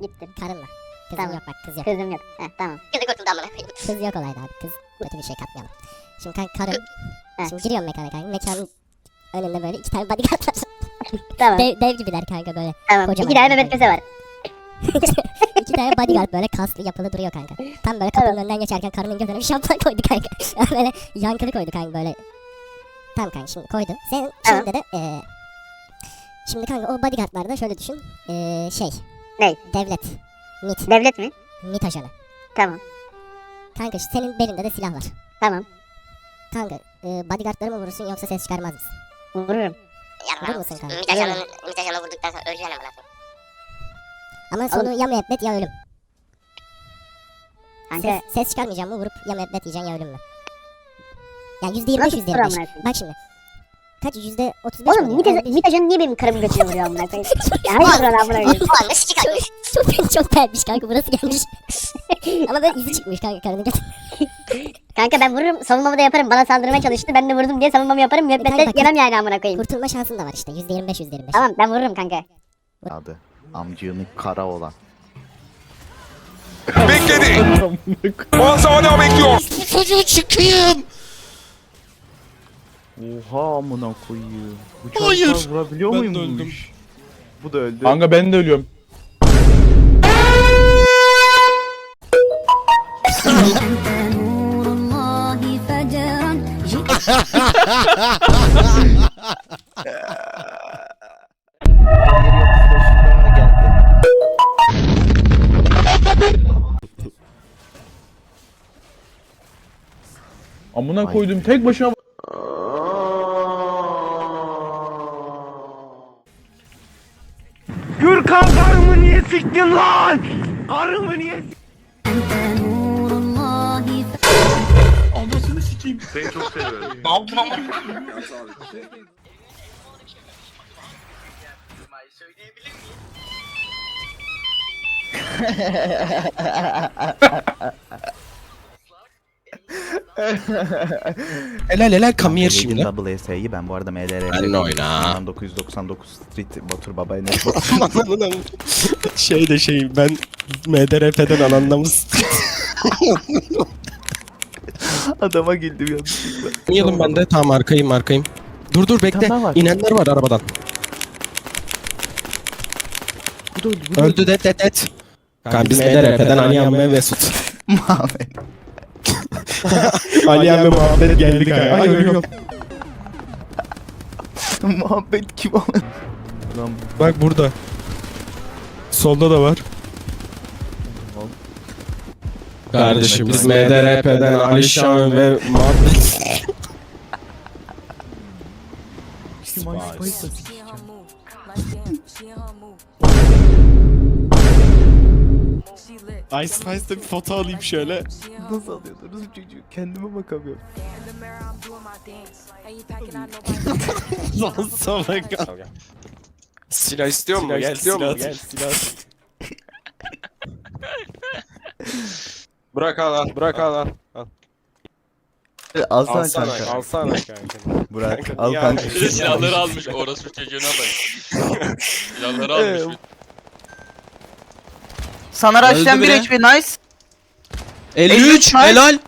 Gitti. Karınla. Kızın Tamam. yok bak kız yok. Kızım yok. Heh, tamam. Kızı kurtuldu amına koyayım. Kız yok olaydı abi. Kız kötü bir şey katmayalım. Şimdi kanka karın. Heh. Şimdi giriyorum mekana kanka. Mekanın önünde böyle iki tane bodyguard var. Tamam. dev, dev gibiler kanka böyle. tamam. kocaman İki tane bir Mehmet. Köse var. iki tane bodyguard böyle kaslı yapılı duruyor kanka. Tam böyle kapının önünden geçerken karının gözüne bir şampuan koydu kanka. böyle yankılı koydu kanka böyle. Tamam kanka şimdi koydu. Sen şimdi de eee Şimdi kanka o bodyguardlarda şöyle düşün. Eee şey. Ney? Devlet. MIT. Devlet mi? MIT ajanı. Tamam. Kanka senin belinde de silah var. Tamam. Kanka e, bodyguardları mı vurursun yoksa ses çıkarmaz mısın? Vururum. Vurur musun kanka? Mitajan'ın Mitajan'ı vurduktan sonra öleceksin amına koyayım. Ama sonu ya müebbet ya ölüm. Kanka. Ses, ses çıkarmayacağım mı vurup ya müebbet yiyeceksin ya ölüm mü? Yani yüzde yirmi beş Nasıl yüzde vurur yirmi beş. amına koyayım? Bak şimdi. Kaç yüzde otuz beş Oğlum Mita, Mitacan niye benim karımın götüne vuruyor amına koyayım? Ya hayır lan amına koyayım. Ulan nasıl çıkartmış? Çok çok çok beğenmiş kanka burası gelmiş. Ama böyle izi çıkmış kanka karının götü. Kanka ben vururum savunmamı da yaparım. Bana saldırmaya çalıştı. Ben de vurdum diye savunmamı yaparım. kanka Müebbette bak- yemem yani amına koyayım. Kurtulma şansın da var işte yüzde yirmi beş yüzde yirmi beş. Tamam ben vururum kanka. Adı amcığını kara olan. Bekledi. 10 saniye bekliyor. Çocuğu çıkayım. Oha amına koyayım. Bıçakla Hayır. vurabiliyor ben muyum bu iş? Bu da öldü. Kanka ben de ölüyorum. Amına koydum tek başına sikin lan! Karımı niye Anasını sikeyim. Seni çok seviyorum. Abla. Söyleyebilir miyim? Helal helal come here şimdi. Double S'yi ben bu arada MDR. Ben oyna. 1999 Street Batur Baba. Ananın şey de şey ben MDRP'den anandamız. Adama güldüm yanlışlıkla. Oynayalım ben de tamam arkayım arkayım. Dur dur bekle. Tamam, var. İnenler var arabadan. Bu da öldü. Bu da Öldü det det det. Kanka biz MDRP'den Ali Amme Mesut. Muhammed. Ali Amme muhabbet geldi kanka. Ay ölüyorum. Muhammed kim o? Lan Bak burada. Solda da var. Kardeşim biz MDRP'den Alişan ve muhabbet. kim MySpace'da Ice Spice'da bir foto alayım şöyle. Nasıl alıyordunuz çocuğu? Kendime bakamıyorum. Lan salak. Silah istiyor mu? Gel istiyor mu? Gel silah. bırak al al. Bırak al al. Alsana, Alsana kanka. Alsana kanka. Bırak. Al kanka. Silahları almış orası çocuğuna bak. Silahları almış. Sana Öldü rush'ten bir biri. HP nice. 53 nice. helal.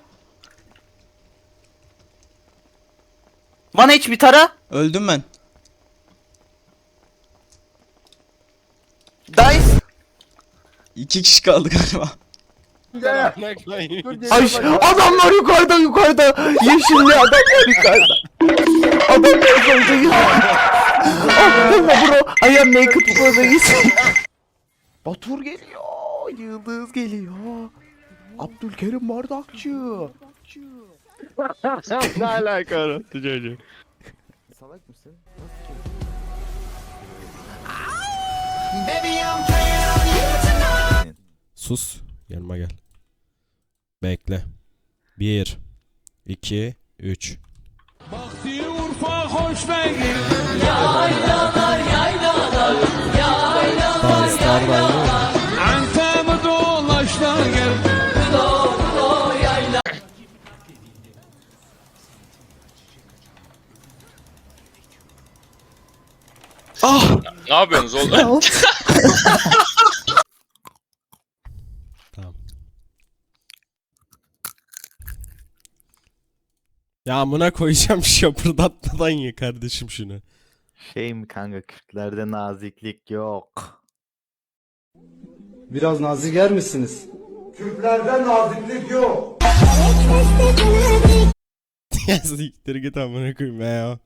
One HP tara. Öldüm ben. Dice. İki kişi kaldı galiba. Ay adamlar yukarıda yukarıda. Yeşilli adamlar yukarıda. Adamlar yukarıda. Ah, bro. I am naked buradayız. Batur geliyor. Yıldız geliyor. Abdülkerim Bardakçı. ne alaka orası çocuğu? Salak mısın? Sus. Yanıma gel. Bekle. 1 2 Ah! Ne yapıyorsunuz oğlum? tamam. Ya amına koyacağım şapırdatmadan ye kardeşim şunu. Şey mi kanka Kürtlerde naziklik yok. Biraz nazik yer misiniz? Kürtlerde naziklik yok. Ya siktir git amına koyayım ya.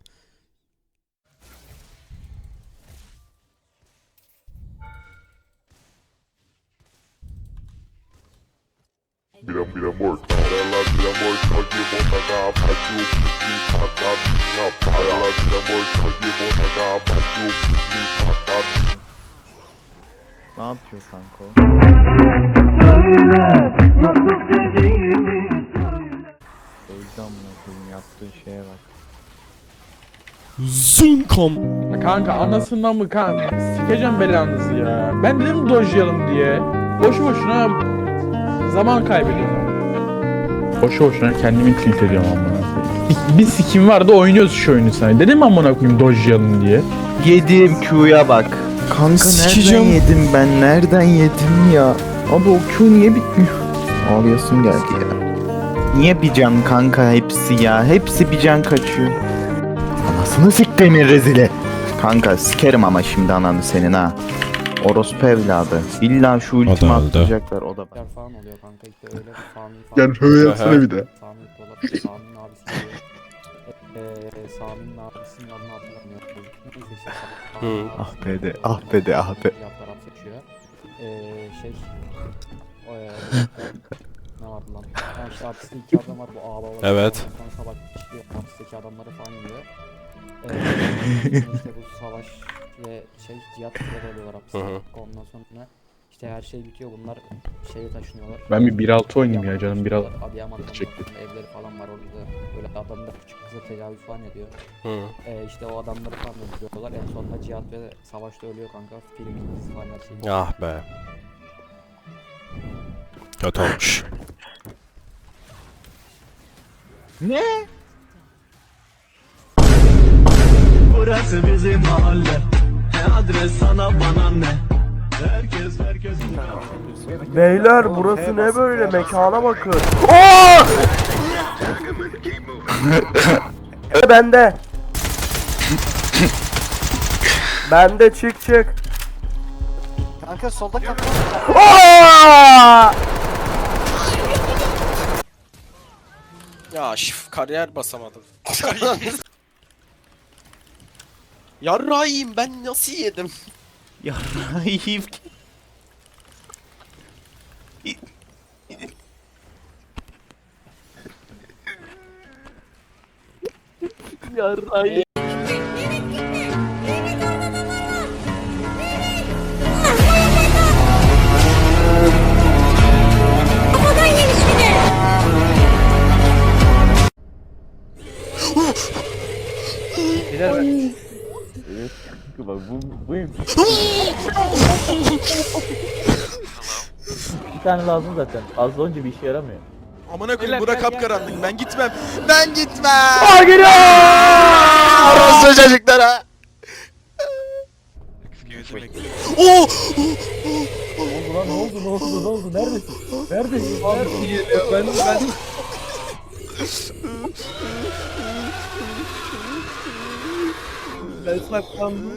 Be ya. Bir amor, ela bir amor, kagi botaga, pachu, pisi, pata, bina, ela bir amor, kagi botaga, pachu, pisi, pata, Ne yapıyor kanka o? Öldü amına koyayım yaptığı şeye bak. Zunkom. Kanka anasından mı kanka? Sikeceğim belanızı ya. Ben dedim dojlayalım diye. Boşu boşuna zaman kaybediyorum. Boşu boşuna kendimi tilt ediyorum amına koyayım. Bir sikim vardı oynuyoruz şu oyunu sana. Dedim amına koyayım dojlayalım diye. Yediğim Q'ya bak. Kanka Sikeceğim. nereden yedim ben? Nereden yedim ya? Abi o Q niye bitmiyor? Ağlayasım geldi ya. Niye bir can kanka hepsi ya? Hepsi bir can kaçıyor. Anasını siktiğimin rezili. Kanka sikerim ama şimdi ananı senin ha. Orospu evladı. İlla şu ultimi öldü. atacaklar o da. falan oluyor kanka işte öyle Sami Gel şöyle yapsana bir de. Sami yapıyorlar. Sami'nin abisi geliyor. Eee Sami'nin abisinin adını hatırlamıyorum. Neyse işte Sami- Hı. Ah be de, ah be de, ah be. Fiyatlar hapse düşüyor. Eee şey eee, ne vardı lan? Ha işte hapiste iki adam var bu ağaba var. Evet. Sabah çıkıyor hapisteki adamları falan yiyor. Eee işte bu savaş ve şey cihat oluyorlar hı. Ondan sonra işte her şey bitiyor bunlar şeye taşınıyorlar. Ben bir 1.6 oynayayım ya canım, 1.6 Adıyaman'da çekti. evleri falan var orada. Böyle adamlar küçük kıza tecavüz falan ediyor. Hı. Ee, işte o adamları falan öldürüyorlar. En sonunda cihat ve savaşta ölüyor kanka. Film dizi falan her şey. Ah be. Kötü olmuş. Burası bizim mahalle. Adres sana bana ne? Herkes herkes. Beyler burası ne böyle mekana bakın. Bende. Bende çık çık. Kanka solda kapı. Ya şif kariyer basamadım. Yarrağıyım ben nasıl yedim? Yarrayım. Bak bu buyum. Bir tane lazım zaten. Az önce bir işe yaramıyor. Amına koyayım bura kapkaranlık ben gitmem. Ben gitmem. Aa geliyor. Orası çocuklara. Oo! Ne oldu lan ne oldu ne oldu ne oldu neredesin? Neredesin? Geliyor ben ben Ben saklandım.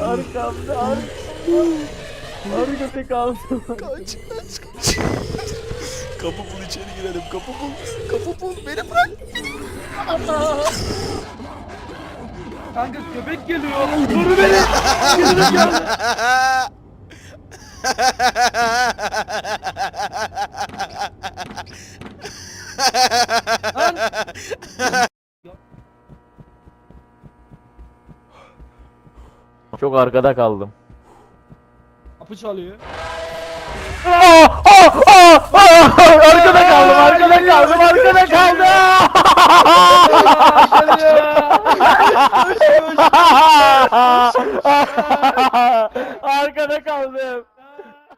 Arkamda arkamda. Arkada kaldım. Kaç kaç kaç. Kapı bul içeri girelim kapı bul. Kapı bul beni bırak. Kanka köpek geliyor. Dur beni. Geliyor geldi. Çok arkada kaldım. Kapı çalıyor. Arkada kaldım, arkada kaldım, arkada kaldım. arkada kaldım.